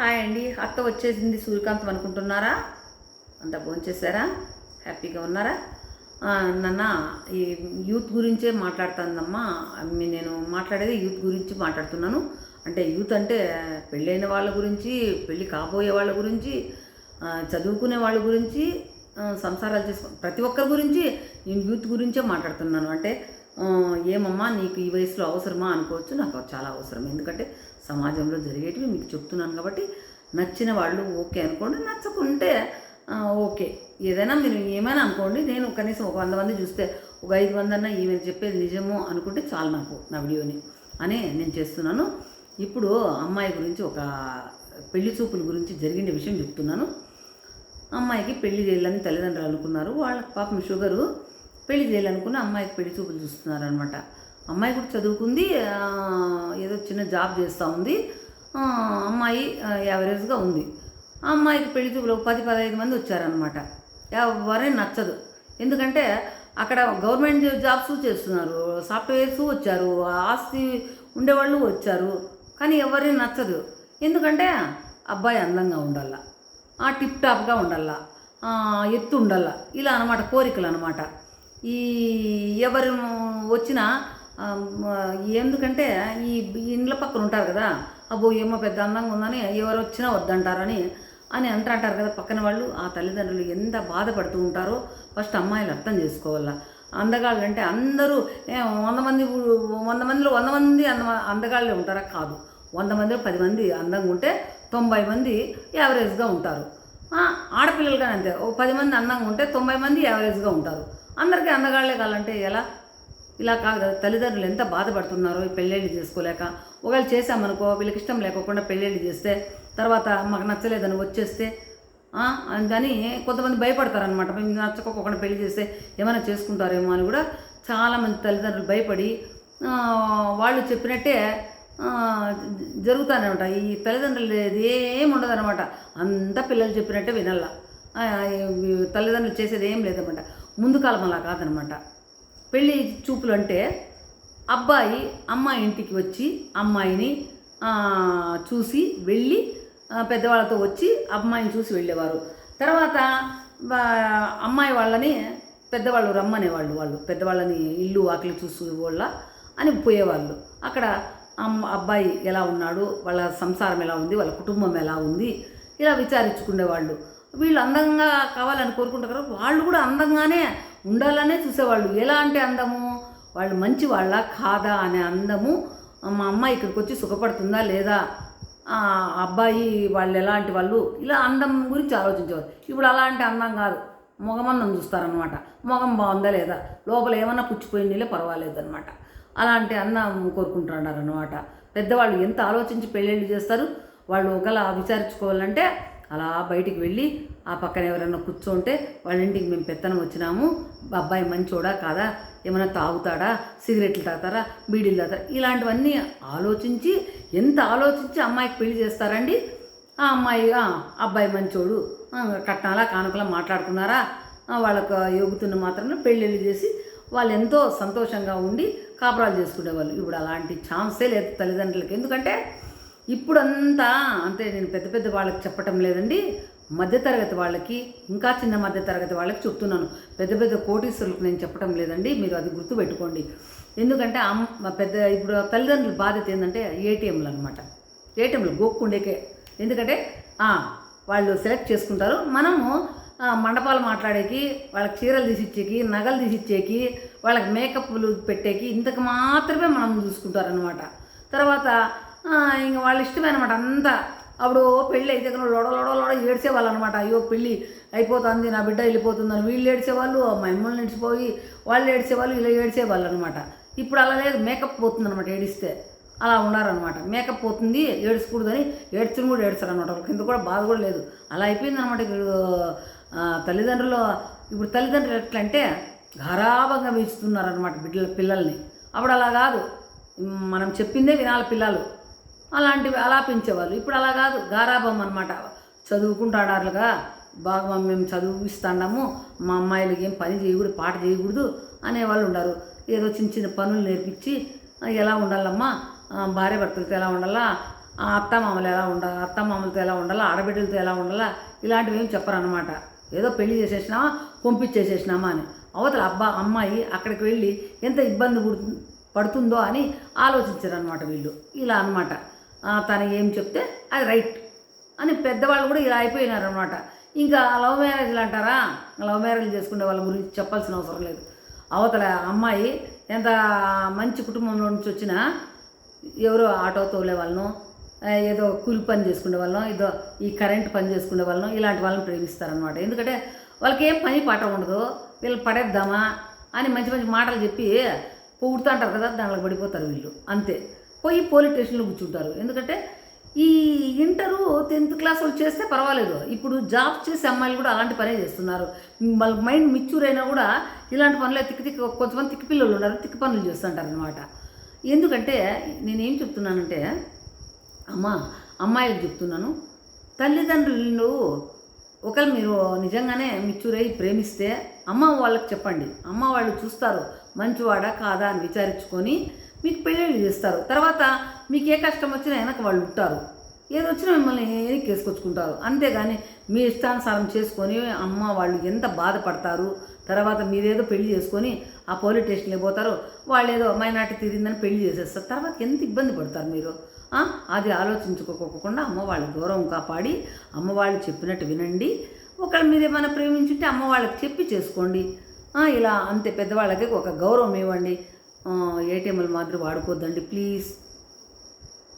Hi అండి. అత్త వచ్చేసింది సూర్యకాంతం అనుకుంటున్నారా? అంతా భోంచేశారా? హ్యాపీగా ఉన్నారా? నాన్న ఈ యూత్ గురించే మాట్లాడుతుందమ్మా. నేను మాట్లాడేది యూత్ గురించి మాట్లాడుతున్నాను. అంటే యూత్ అంటే పెళ్ళైన వాళ్ళ గురించి పెళ్ళి కాబోయే వాళ్ళ గురించి చదువుకునే వాళ్ళ గురించి సంసారాలు చేసుకో ప్రతి ఒక్కరి గురించి నేను యూత్ గురించే మాట్లాడుతున్నాను. అంటే ఏమమ్మా నీకు ఈ వయసులో అవసరమా అనుకోవచ్చు. నాకు చాలా అవసరం. ఎందుకంటే సమాజంలో జరిగేటివి మీకు చెప్తున్నాను కాబట్టి నచ్చిన వాళ్ళు ఓకే అనుకోండి నచ్చకుంటే ఓకే. ఏదైనా మీరు ఏమైనా అనుకోండి నేను కనీసం ఒక వంద మంది చూస్తే ఒక ఐదు మంది అన్నా ఈమె చెప్పేది నిజము అనుకుంటే చాలు నాకు నా వీడియోని అని నేను చేస్తున్నాను. ఇప్పుడు అమ్మాయి గురించి ఒక పెళ్ళి చూపుల గురించి జరిగిన విషయం చెప్తున్నాను. అమ్మాయికి పెళ్ళి చేయాలని తల్లిదండ్రులు అనుకున్నారు. వాళ్ళ పాపం షుగరు. పెళ్ళి చేయాలనుకున్న అమ్మాయికి పెళ్ళి చూపులు చూస్తున్నారు అనమాట అమ్మాయి కూడా చదువుకుంది ఏదో చిన్న జాబ్ చేస్తూ ఉంది. అమ్మాయి యావరేజ్గా ఉంది. ఆ అమ్మాయికి పెళ్ళి చూపులు పది పదహైదు మంది వచ్చారనమాట ఎవరే నచ్చదు. ఎందుకంటే అక్కడ గవర్నమెంట్ జాబ్స్ చేస్తున్నారు సాఫ్ట్వేర్స్ వచ్చారు ఆస్తి ఉండేవాళ్ళు వచ్చారు కానీ ఎవరిని నచ్చదు. ఎందుకంటే అబ్బాయి అందంగా ఉండాల టిప్ టాప్గా ఉండాల ఎత్తు ఉండాల ఇలా అనమాట కోరికలు అనమాట ఈ ఎవరు వచ్చినా ఎందుకంటే ఈ ఇండ్ల పక్కన ఉంటారు కదా అబ్బో ఏమో పెద్ద అందంగా ఉందని ఎవరు వచ్చినా వద్దంటారని అని అంటారు కదా పక్కన వాళ్ళు ఆ తల్లిదండ్రులు ఎంత బాధపడుతూ ఉంటారో ఫస్ట్ అమ్మాయిలు అర్థం చేసుకోవాలా. అందగాళ్ళు అంటే అందరూ వంద మంది వంద మందిలో వంద మంది అంద అందగాళ్ళే ఉంటారా? కాదు. వంద మందిలో పది మంది అందంగా ఉంటే తొంభై మంది యావరేజ్గా ఉంటారు. ఆడపిల్లలు కానీ అంతే. ఓ పది మంది అందంగా ఉంటే తొంభై మంది యావరేజ్గా ఉంటారు. అందరికీ అందగాళ్ళే కావాలంటే ఎలా? ఇలా కాదు తల్లిదండ్రులు ఎంత బాధపడుతున్నారో ఈ పెళ్ళిళ్ళు చేసుకోలేక ఒకవేళ చేసామనుకో వీళ్ళకి ఇష్టం లేకోకుండా పెళ్ళిళ్ళు చేస్తే తర్వాత మాకు నచ్చలేదని వచ్చేస్తే అని కొంతమంది భయపడతారనమాట మేము నచ్చకోకుండా పెళ్ళి చేస్తే ఏమైనా చేసుకుంటారేమో అని కూడా చాలామంది తల్లిదండ్రులు భయపడి వాళ్ళు చెప్పినట్టే ఆ, జరుగుతూనే ఉంటాయి. ఈ తల్లిదండ్రులు ఏం ఉండదు అనమాట అంతా పిల్లలు చెప్పినట్టే వినల్లా తల్లిదండ్రులు చేసేది ఏం లేదన్నమాట. ముందు కాలం అలా కాదనమాట. పెళ్ళి చూపులు అంటే అబ్బాయి అమ్మాయి ఇంటికి వచ్చి అమ్మాయిని చూసి వెళ్ళి పెద్దవాళ్ళతో వచ్చి అమ్మాయిని చూసి వెళ్ళేవారు. తర్వాత అమ్మాయి వాళ్ళని పెద్దవాళ్ళు రమ్మనేవాళ్ళు వాళ్ళు. పెద్దవాళ్ళని ఇల్లు వాకిలి చూసి వాళ్ళ అని పోయేవాళ్ళు. అక్కడ అమ్మ అబ్బాయి ఎలా ఉన్నాడు వాళ్ళ సంసారం ఎలా ఉంది వాళ్ళ కుటుంబం ఎలా ఉంది ఇలా విచారించుకునేవాళ్ళు. వీళ్ళు అందంగా కావాలని కోరుకుంటారు వాళ్ళు కూడా అందంగానే ఉండాలనే చూసేవాళ్ళు. ఎలా అంటే అందము? వాళ్ళు మంచి వాళ్ళ కాదా అనే అందము? మా అమ్మాయి ఇక్కడికి వచ్చి సుఖపడుతుందా లేదా? ఆ అబ్బాయి వాళ్ళు ఎలాంటి వాళ్ళు? ఇలా అందం గురించి ఆలోచించేవారు. ఇప్పుడు అలాంటి అందం కాదు. మొగమన్నం చూస్తారనమాట మొగం బాగుందా లేదా? లోపల ఏమన్నా పుచ్చిపోయిందిలే పర్వాలేదు అనమాట అలాంటి అందం కోరుకుంటున్నారు అనమాట పెద్దవాళ్ళు ఎంత ఆలోచించి పెళ్ళిళ్ళు చేస్తారు? వాళ్ళు ఒకలా విచారించుకోవాలంటే అలా బయటికి వెళ్ళి ఆ పక్కన ఎవరైనా కూర్చోంటే వాళ్ళ ఇంటికి మేము పెత్తనం వచ్చినాము. అబ్బాయి మంచోడా కాదా? ఏమైనా తాగుతాడా? సిగరెట్లు తాగుతారా? బీడీలు తాగుతారా? ఇలాంటివన్నీ ఆలోచించి ఎంత ఆలోచించి అమ్మాయికి పెళ్ళి చేస్తారండి? ఆ అమ్మాయి అబ్బాయి మంచోడు. కట్నాలా కానుకలా మాట్లాడుకున్నారా? వాళ్ళకు యోగుతున్న మాత్రమే పెళ్ళిళ్ళు చేసి వాళ్ళు ఎంతో సంతోషంగా ఉండి కాపురాలు చేసుకునేవాళ్ళు. ఇప్పుడు అలాంటి ఛాన్సే లేదు తల్లిదండ్రులకి. ఎందుకంటే ఇప్పుడంతా అంటే నేను పెద్ద పెద్ద వాళ్ళకి చెప్పటం లేదండి. మధ్యతరగతి వాళ్ళకి ఇంకా చిన్న మధ్యతరగతి వాళ్ళకి చెప్తున్నాను. పెద్ద పెద్ద కోటీశ్వరులకు నేను చెప్పటం లేదండి. మీరు అది గుర్తుపెట్టుకోండి. ఎందుకంటే అమ్మ పెద్ద ఇప్పుడు తల్లిదండ్రుల బాధ్యత ఏంటంటే ఏటీఎంలు అనమాట ఏటీఎంలు గోక్కుండేకే ఎందుకంటే వాళ్ళు సెలెక్ట్ చేసుకుంటారు. మనము మండపాలు మాట్లాడేకి వాళ్ళకి చీరలు తీసిచ్చేకి నగలు తీసిచ్చేకి వాళ్ళకి మేకప్లు పెట్టేకి ఇంతకు మాత్రమే మనం చూసుకుంటారనమాట తర్వాత ఇంక వాళ్ళ ఇష్టమే అనమాట అంతా. అప్పుడు పెళ్ళి అయితే కనుక లోడ లోడ లోడ ఏడ్చేవాళ్ళు అనమాట అయ్యో పెళ్ళి అయిపోతుంది నా బిడ్డ వెళ్ళిపోతుందని. వీళ్ళు ఏడ్చేవాళ్ళు మా అమ్మలు నిడిచిపోయి వాళ్ళు ఏడ్చేవాళ్ళు ఇలా ఏడ్చేవాళ్ళు అనమాట ఇప్పుడు అలా లేదు మేకప్ పోతుంది అనమాట ఏడిస్తే. అలా ఉన్నారనమాట. మేకప్ పోతుంది ఏడ్చకూడదని ఏడ్చుని కూడా ఏడ్చారు అనమాట వాళ్ళకి ఇంత కూడా బాధ కూడా లేదు. అలా అయిపోయింది అనమాట ఇప్పుడు తల్లిదండ్రులు. ఇప్పుడు తల్లిదండ్రులు ఎట్లంటే అంటే ఘరాభంగా పెంచుతున్నారనమాట బిడ్డల పిల్లల్ని. అప్పుడు అలా కాదు. మనం చెప్పిందే వినాలి పిల్లలు. అలాంటివి అలా పెంచేవాళ్ళు. ఇప్పుడు అలా కాదు. గారాభం అనమాట చదువుకుంటాడారులుగా. బాగా మేము చదివిస్తాము మా అమ్మాయిలకి ఏం పని చేయకూడదు పాట చేయకూడదు అనేవాళ్ళు ఉండరు. ఏదో చిన్న చిన్న పనులు నేర్పించి ఎలా ఉండాలమ్మా? భార్య భర్తలతో ఎలా ఉండాలా? అత్తమామలు ఎలా ఉండాలి అత్తమామలతో ఎలా ఉండాలా? ఆడబిడ్డలతో ఎలా ఉండాలా? ఇలాంటివి ఏం చెప్పరనమాట ఏదో పెళ్ళి చేసేసినామా పంపించేసేసినామా? అని. అవతల అబ్బా అమ్మాయి అక్కడికి వెళ్ళి ఎంత ఇబ్బంది పడుతుందో అని ఆలోచించారనమాట వీళ్ళు. ఇలా అనమాట తను ఏం చెప్తే అది రైట్ అని పెద్దవాళ్ళు కూడా ఇలా అయిపోయినారనమాట ఇంకా లవ్ మ్యారేజ్లు అంటారా? లవ్ మ్యారేజ్ చేసుకునే వాళ్ళ గురించి చెప్పాల్సిన అవసరం లేదు. అవతల అమ్మాయి ఎంత మంచి కుటుంబంలో నుంచి వచ్చినా ఎవరో ఆటో తోలే వాళ్ళను ఏదో కూలి పని చేసుకునే వాళ్ళం ఏదో ఈ కరెంట్ పని చేసుకునే వాళ్ళం ఇలాంటి వాళ్ళని ప్రేమిస్తారనమాట ఎందుకంటే వాళ్ళకి ఏం పని పాట ఉండదు. వీళ్ళు పడేద్దామా అని మంచి మంచి మాటలు చెప్పి పొగుడుతూ అంటారు కదా దాంట్లో పడిపోతారు వీళ్ళు. అంతే. పోయి పోలీస్ స్టేషన్లో కూర్చుంటారు. ఎందుకంటే ఈ ఇంటరు టెన్త్ క్లాస్ వాళ్ళు చేస్తే పర్వాలేదు. ఇప్పుడు జాబ్ చేసే అమ్మాయిలు కూడా అలాంటి పనే చేస్తున్నారు. వాళ్ళ మైండ్ మిచ్యూర్ అయినా కూడా ఇలాంటి పనులే తిక్కి తిక్కి కొంతమంది తిక్కి పిల్లలు ఉన్నారు. తిక్కి పనులు చేస్తుంటారు అనమాట ఎందుకంటే నేనేం చెప్తున్నానంటే అమ్మ అమ్మాయిలకు చెప్తున్నాను. తల్లిదండ్రులు ఒకవేళ మీరు నిజంగానే మిచ్చురై ప్రేమిస్తే అమ్మ వాళ్ళకి చెప్పండి. అమ్మ వాళ్ళు చూస్తారు మంచివాడా కాదా అని విచారించుకొని మీకు పెళ్ళిళ్ళు చేస్తారు. తర్వాత మీకు ఏ కష్టం వచ్చినా వెనక వాళ్ళు ఉంటారు. ఏది వచ్చినా మిమ్మల్ని కేసుకొచ్చుకుంటారు అంతేగాని మీ ఇష్టానుసారం చేసుకొని అమ్మ వాళ్ళు ఎంత బాధపడతారు తర్వాత మీరేదో పెళ్ళి చేసుకొని ఆ పోలీస్ స్టేషన్లో పోతారు వాళ్ళు ఏదో మైనార్టీ తీరిందని పెళ్ళి చేసేస్తారు. తర్వాత ఎంత ఇబ్బంది పడతారు మీరు? అది ఆలోచించుకోకుండా అమ్మ వాళ్ళ గౌరవం కాపాడి అమ్మ వాళ్ళు చెప్పినట్టు వినండి. ఒకళ్ళు మీరు ఏమైనా ప్రేమించుంటే అమ్మ వాళ్ళకి చెప్పి చేసుకోండి. ఇలా అంతే పెద్దవాళ్ళకి ఒక గౌరవం ఇవ్వండి. ఏటీఎంలు మాత్రం వాడుకోవద్దండి. ప్లీజ్